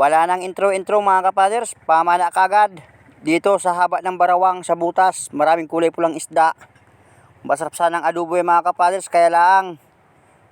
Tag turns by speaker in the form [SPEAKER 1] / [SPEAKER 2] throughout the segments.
[SPEAKER 1] Wala nang intro-intro mga kapaders, pamana kagad. Dito sa haba ng barawang sa butas, maraming kulay pulang isda. Masarap sanang adobo yung mga kapaders, kaya lang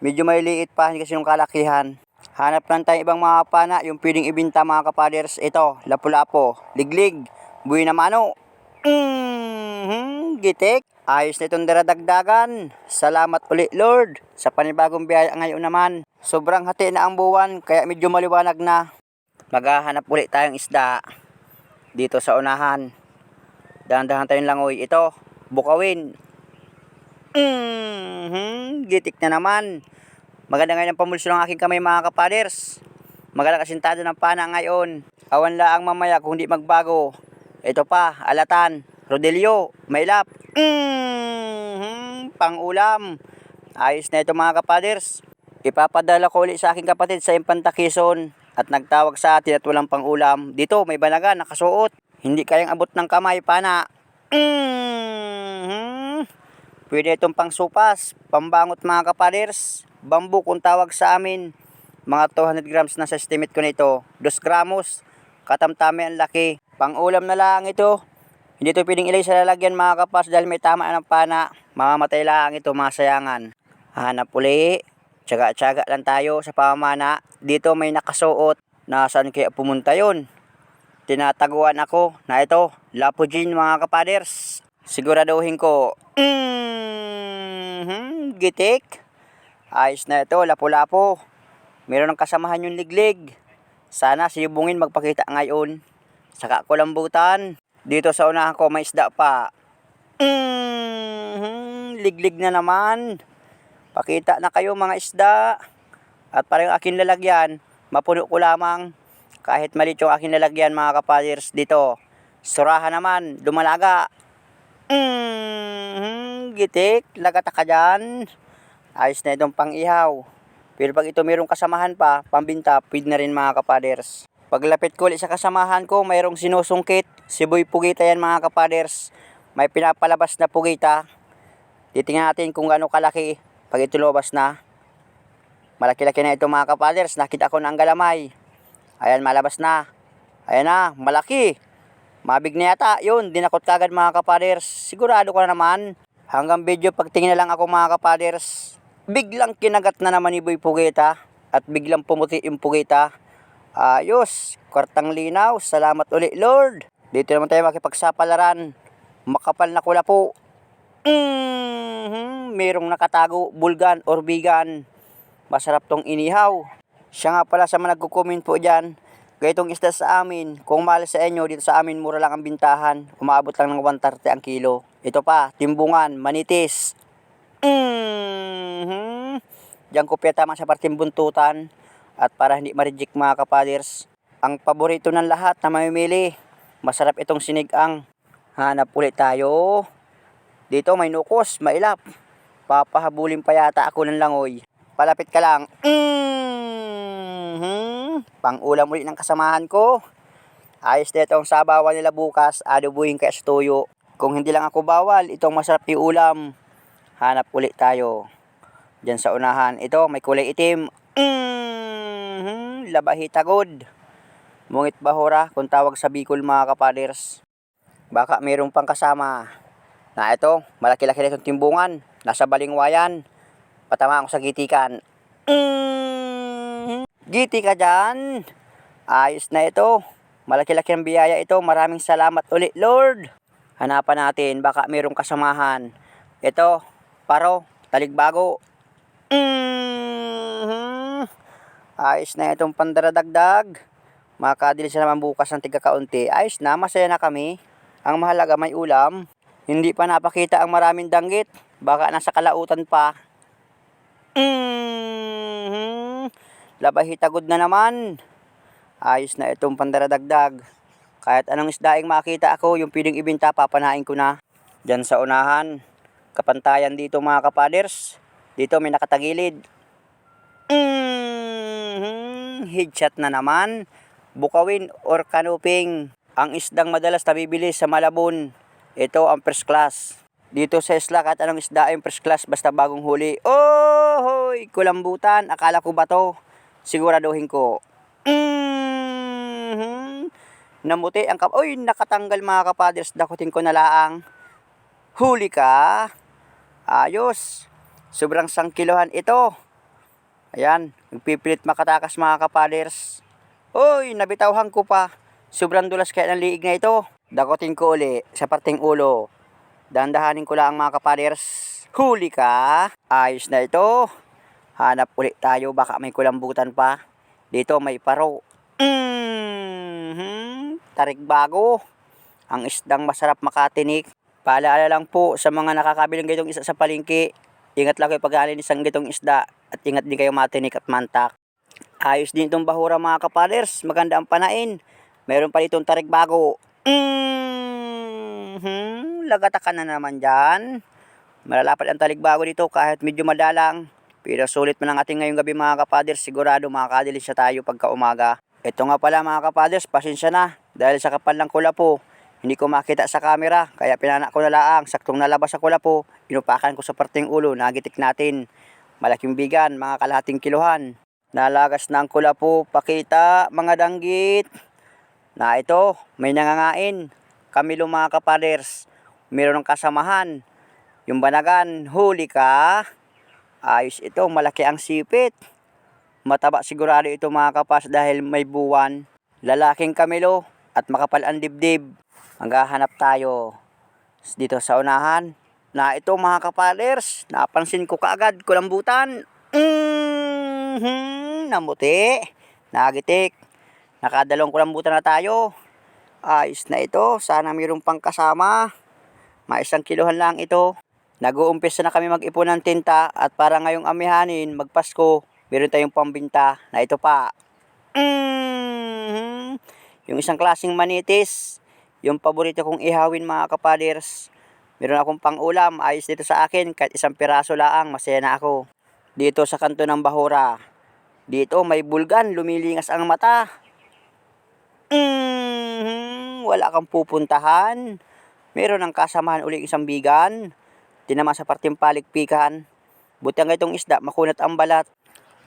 [SPEAKER 1] medyo may liit pa kasi yung kalakihan. Hanap lang tayo ibang mga pana, yung pwedeng ibinta mga kapaders. Ito, lapu-lapo, liglig, buhay na mano. Mm-hmm, gitik. Ayos na itong daradagdagan. Salamat uli Lord sa panibagong biyaya ngayon naman. Sobrang hati na ang buwan kaya medyo maliwanag na. Maghahanap ulit tayong isda dito sa unahan. Dahan-dahan tayong langoy. Ito, bukawin. Mm-hmm, gitik na naman. Maganda ngayon ang pamulso ng aking kamay mga kapaders. Maganda kasintado ng pana ngayon. Awan laang mamaya kung di magbago. Ito pa, alatan, rodelio, mailap. Mm-hmm, pang ulam. Ayos na ito mga kapaders. Ipapadala ko ulit sa aking kapatid sa Impanta Quezon at nagtawag sa atin at walang pang ulam. Dito may banaga nakasuot. Hindi kayang abot ng kamay pana. Mm-hmm. Pwede itong pang supas, pambangot mga kapaders. Bambu kung tawag sa amin. Mga 200 grams na sa estimate ko nito. 2 gramos. Katamtami ang laki. Pang ulam na lang ito. Hindi ito pwedeng ilay sa lalagyan mga kapas dahil may tama ng pana. Mamamatay lang ito mga sayangan. Hanap uli. Tsaga-tsaga lang tayo sa pamamana. Dito may nakasuot. Nasaan kaya pumunta yon? Tinataguan ako na ito. Lapujin mga kapaders. Siguraduhin ko. Mm-hmm, gitik. Ayos na ito, lapo-lapo. Meron ng kasamahan yung liglig. Sana si Bungin magpakita ngayon. Saka ko lambutan. Dito sa unahan ko may isda pa. Mm-hmm, liglig na naman. Pakita na kayo mga isda. At para yung aking lalagyan, mapuno ko lamang. Kahit maliit yung aking lalagyan mga kapaders dito. Surahan naman, dumalaga. Mm-hmm, gitik, lagata ka dyan. Ayos na itong pang-ihaw. Pero pag ito mayroong kasamahan pa, pambinta, pwede na rin mga kapaders. Paglapit ko ulit sa kasamahan ko, mayroong sinusungkit. Siboy pugita yan mga kapaders. May pinapalabas na pugita. Titingnan natin kung gaano kalaki pag ito lumabas na. Malaki-laki na ito mga kapaders. Nakita ko na ang galamay. Ayan, malabas na. Ayan na, malaki. Mabig na yata. Yun, dinakot kagad mga kapaders. Sigurado ko na naman. Hanggang video pagtingin na lang ako mga kapaders. Biglang kinagat na naman ni Boy Pugita. At biglang pumuti yung Pugita. Ayos, kwartang linaw. Salamat uli Lord. Dito naman tayo makipagsapalaran. Makapal na kula po. Mm-hmm, merong nakatago, bulgan or bigan. Masarap tong inihaw. Siya nga pala sa mga nagko-comment po dyan. Gaytong isda sa amin. Kung mahal sa inyo, dito sa amin mura lang ang bintahan. Umabot lang ng 130 ang kilo. Ito pa, timbungan, manitis. Mm-hmm. Diyan ko tama sa parting buntutan. At para hindi ma-reject mga kapaders, ang paborito ng lahat na mamimili, masarap itong sinigang. Hanap ulit tayo. Dito may nukos, mailap. Papahabulin pa yata ako ng langoy. Palapit ka lang. Mm-hmm. Pang-ulam ulit ng kasamahan ko. Ayos na itong sabawan nila bukas. Adobuhin kaya sa tuyo. Kung hindi lang ako bawal, itong masarap yung ulam. Hanap ulit tayo. Diyan sa unahan. Ito, may kulay itim. Mm-hmm. Labahitagod. Mungit bahura kung tawag sa Bicol mga kapaders. Baka mayroong pang kasama. Na ito, malaki-laki na itong timbungan. Nasa balingwayan. Patama ako sa gitikan. Mm-hmm. Giti dyan. Ayos na ito. Malaki-laki ang biyaya ito. Maraming salamat ulit, Lord. Hanapan natin, baka mayroong kasamahan. Ito, paro, taligbago. Mm-hmm. Ayos na itong pandaradagdag. Makadili siya naman bukas ng tiga kaunti. Ayos na, masaya na kami. Ang mahalaga may ulam. Hindi pa napakita ang maraming danggit. Baka nasa kalautan pa. Mm-hmm. Labahitagod na naman. Ayos na itong pandaradagdag. Kahit anong isdaing makita ako, yung pwedeng ibinta, papanain ko na. Diyan sa unahan. Kapantayan dito mga kapaders. Dito may nakatagilid. Mm-hmm. Headshot na naman. Bukawin or kanuping. Ang isdang madalas nabibili sa Malabon. Ito ang first class. Dito sa isla, kahit anong isda ay first class basta bagong huli. Oh, hoy, kulambutan. Akala ko ba to? Siguraduhin ko. Mm, Namuti ang kap... Uy, nakatanggal mga kapaders. Dakutin ko na laang. Huli ka. Ayos. Sobrang sangkilohan ito. Ayan, nagpipilit makatakas mga kapaders. Uy, nabitawhan ko pa. Sobrang dulas kaya ng liig na ito. Dakotin ko uli sa parting ulo. Dandahanin ko lang mga kapaders. Huli ka. Ayos na ito. Hanap ulit tayo, baka may kulambutan pa. Dito may paro. mm Tarik bago. Ang isdang masarap makatinik. Paalala lang po sa mga nakakabiling gayong isa sa palengke. Ingat lang kayo pag isang gitong isda at ingat din kayo matinik at mantak. Ayos din itong bahura mga kapaders. Maganda ang panain. Meron pa ditong tarik bago. Mm-hmm. Lagata ka na naman dyan. Malalapad ang talig bago dito kahit medyo madalang. Pero sulit man ang ating ngayong gabi mga kapaders. Sigurado makakadilis siya tayo pagka umaga. Ito nga pala mga kapaders, pasensya na. Dahil sa kapal ng kulapo, hindi ko makita sa camera. Kaya pinana ko na laang. Saktong nalabas sa kulapo, inupakan ko sa parting ulo. Nagitik natin. Malaking bigan, mga kalahating kiluhan. Nalagas na ang kulapo, pakita mga danggit. Na ito, may nangangain. Kami mga kapaders. Meron ng kasamahan. Yung banagan, huli ka. Ayos ito, malaki ang sipit. Mataba sigurado ito mga kapas dahil may buwan. Lalaking kamilo at makapal ang dibdib. Maghahanap tayo dito sa unahan. Na ito mga kapalers, napansin ko kaagad kulambutan. Mm-hmm, namuti, nagitik. Nakadalawang kulambutan na tayo. Ayos na ito, sana mayroong pang kasama. Maisang kiluhan lang ito. Nag-uumpisa na kami mag-ipon ng tinta at para ngayong amihanin, magpasko, meron tayong pambinta na ito pa. mm Yung isang klaseng manitis, yung paborito kong ihawin mga kapaders. Meron akong pang-ulam, ayos dito sa akin, kahit isang piraso laang, masaya na ako. Dito sa kanto ng Bahura, dito may bulgan, lumilingas ang mata. Mm Wala kang pupuntahan. Meron ang kasamahan uling isang bigan. Tinama sa parting palikpikan. Buti ang itong isda, makunat ang balat.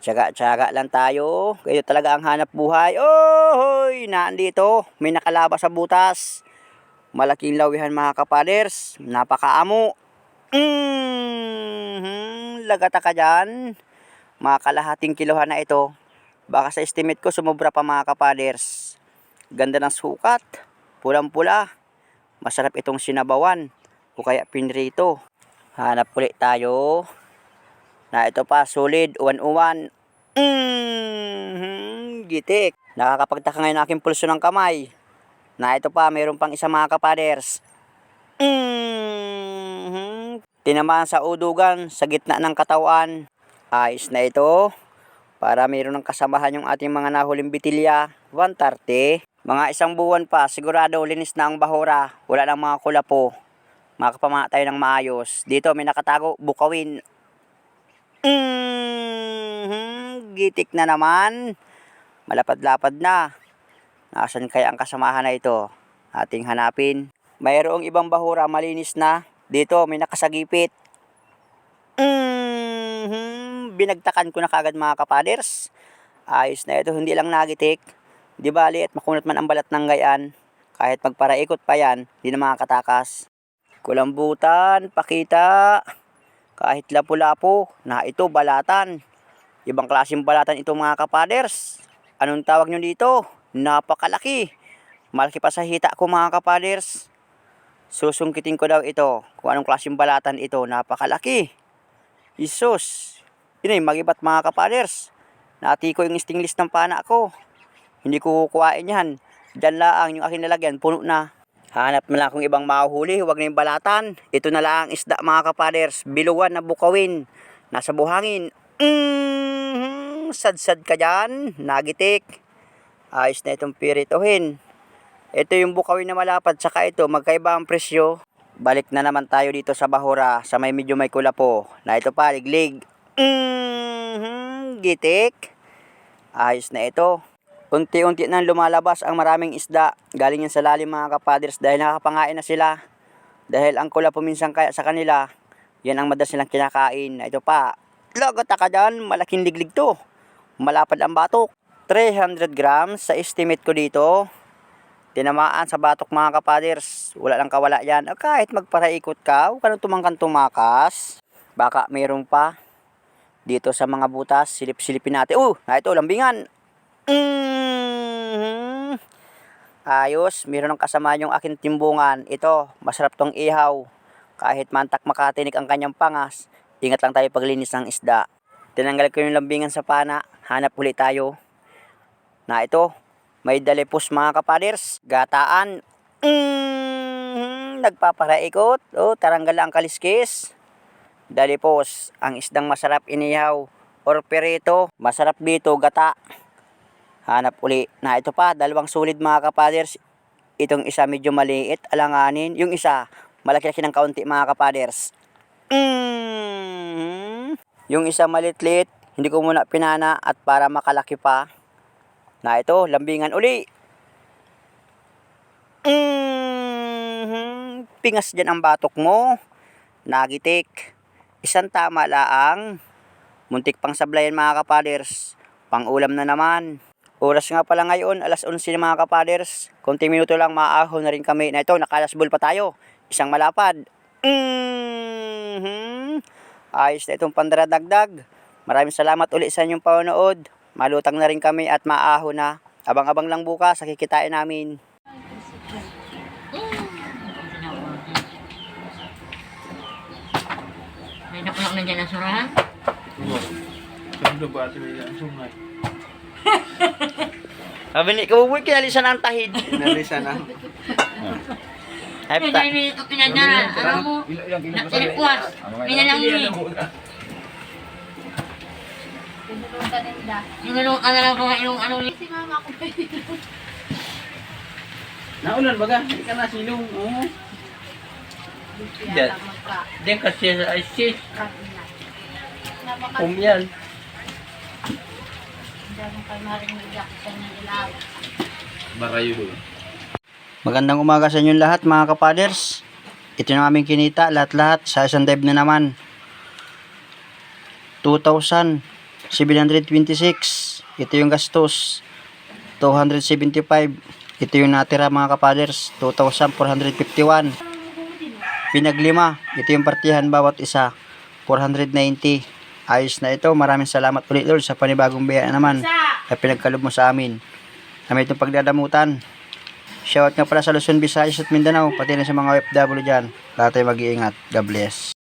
[SPEAKER 1] Tsaga-tsaga lang tayo. Kayo talaga ang hanap buhay. Ohoy! Nandito. May nakalabas sa butas. Malaking lawihan mga kapaders. Napakaamo. Mm-hmm. Lagata ka dyan. Mga kalahating kilohan na ito. Baka sa estimate ko sumobra pa mga kapaders. Ganda ng sukat. Pulang-pula. Masarap itong sinabawan. O kaya pinrito. Hanap ulit tayo. Na ito pa solid uwan-uwan. Mm gitik. Nakakapagtaka ngayon aking pulso ng kamay. Na ito pa mayroon pang isa mga kapaders. Mm tinamaan sa udugan sa gitna ng katawan. Ayos na ito. Para mayroon ng kasamahan yung ating mga nahuling bitilya. 130 mga isang buwan pa sigurado linis na ang bahura wala nang mga kulapo makapamana tayo ng maayos dito may nakatago bukawin Mm-hmm. Gitik na naman. Malapad-lapad na. Nasaan kaya ang kasamahan na ito? Ating hanapin. Mayroong ibang bahura malinis na. Dito may nakasagipit. Mm-hmm. Binagtakan ko na kagad mga kapaders. Ayos na ito. Hindi lang nagitik. Di bali at makunat man ang balat ng gayan. Kahit magparaikot pa yan, hindi na makakatakas. Kulambutan, pakita. Kahit lapu-lapo, na ito balatan. Ibang klaseng balatan ito mga kapaders. Anong tawag nyo dito? Napakalaki. Malaki pa sa hita ko mga kapaders. Susungkitin ko daw ito. Kung anong klaseng balatan ito. Napakalaki. Isus. Yun ay magibat mga kapaders. Nati ko yung stingless ng pana ko. Hindi ko kukuhain yan. Diyan lang yung aking nalagyan. Puno na. Hanap na lang akong ibang mahuhuli, huwag na yung balatan. Ito na lang ang isda mga kapaders, biluwan na bukawin. Nasa buhangin. Mm, sad-sad ka dyan, nagitik. Ayos na itong pirituhin. Ito yung bukawin na malapad, saka ito, magkaiba ang presyo. Balik na naman tayo dito sa Bahura, sa may medyo may kulapo. Na ito pa, liglig. Mm, gitik. Ayos na ito. Unti-unti nang lumalabas ang maraming isda. Galing yan sa lalim mga kapaders dahil nakapangain na sila. Dahil ang kula puminsan kaya sa kanila, yan ang madalas nilang kinakain. Ito pa, lagot ka dyan, malaking liglig to. Malapad ang batok. 300 grams sa estimate ko dito. tinamaan sa batok mga kapaders. Wala lang kawala yan. O, kahit magparaikot ka, huwag ka nang tumangkan tumakas. Baka mayroon pa dito sa mga butas. Silip-silipin natin. Uh, na ito, lambingan. Mm Ayos, meron ng kasama yung aking timbungan. Ito, masarap tong ihaw. Kahit mantak makatinik ang kanyang pangas, ingat lang tayo paglinis ng isda. Tinanggal ko yung lambingan sa pana, hanap ulit tayo. Na ito, may dalipos mga kapaders, gataan. Mm, nagpaparaikot. Oh, taranggal ang kaliskis. Dalipos, ang isdang masarap inihaw. Or perito, masarap dito, gata. Hanap uli. Na ito pa, dalawang solid mga kapaders. Itong isa medyo maliit, alanganin. Yung isa, malaki-laki ng kaunti mga kapaders. Mm. Yung isa malitlit, hindi ko muna pinana at para makalaki pa. Na ito, lambingan uli. Mm. Pingas dyan ang batok mo. Nagitik. Isang tama laang. Muntik pang sablayan mga kapaders. Pang ulam na naman. Oras nga pala ngayon, alas 11 na mga kapaders. Konting minuto lang maahon na rin kami. Na ito, nakalasbol pa tayo. Isang malapad. mm Ayos na itong pandaradagdag. Maraming salamat ulit sa inyong panonood. Malutang na rin kami at maahon na. Abang-abang lang bukas, kikitain namin.
[SPEAKER 2] May nakulak na dyan ang surahan.
[SPEAKER 3] Sundo ba ito may sungat?
[SPEAKER 1] Sabi ni, kabubuy, kinalisan ang tahid.
[SPEAKER 3] Inalisa na.
[SPEAKER 1] Ay,
[SPEAKER 2] Kaya
[SPEAKER 1] ta-
[SPEAKER 2] dahil may ito pinadala. Ano mo? Na tinikuas. Pinalang ni. Inulong ka na lang kung yung ano ni.
[SPEAKER 3] Naulan baga, hindi ka nasilong. Oo. Diyan. Diyan kasi ay sis. Umyan. Barayo doon.
[SPEAKER 1] Magandang umaga sa inyong lahat mga kapaders. Ito na aming kinita, lahat-lahat sa isang dive na naman. 2,726. Ito yung gastos. 275. Ito yung natira mga kapaders. 2,451. Pinaglima. Ito yung partihan bawat isa. 490. Ayos na ito. Maraming salamat ulit Lord sa panibagong biyaya naman na pinagkalob mo sa amin. Kami itong pagdadamutan. Shoutout nga pala sa Luzon, Visayas at Mindanao, pati na sa mga OFW dyan. Lahat tayo mag-iingat. God bless.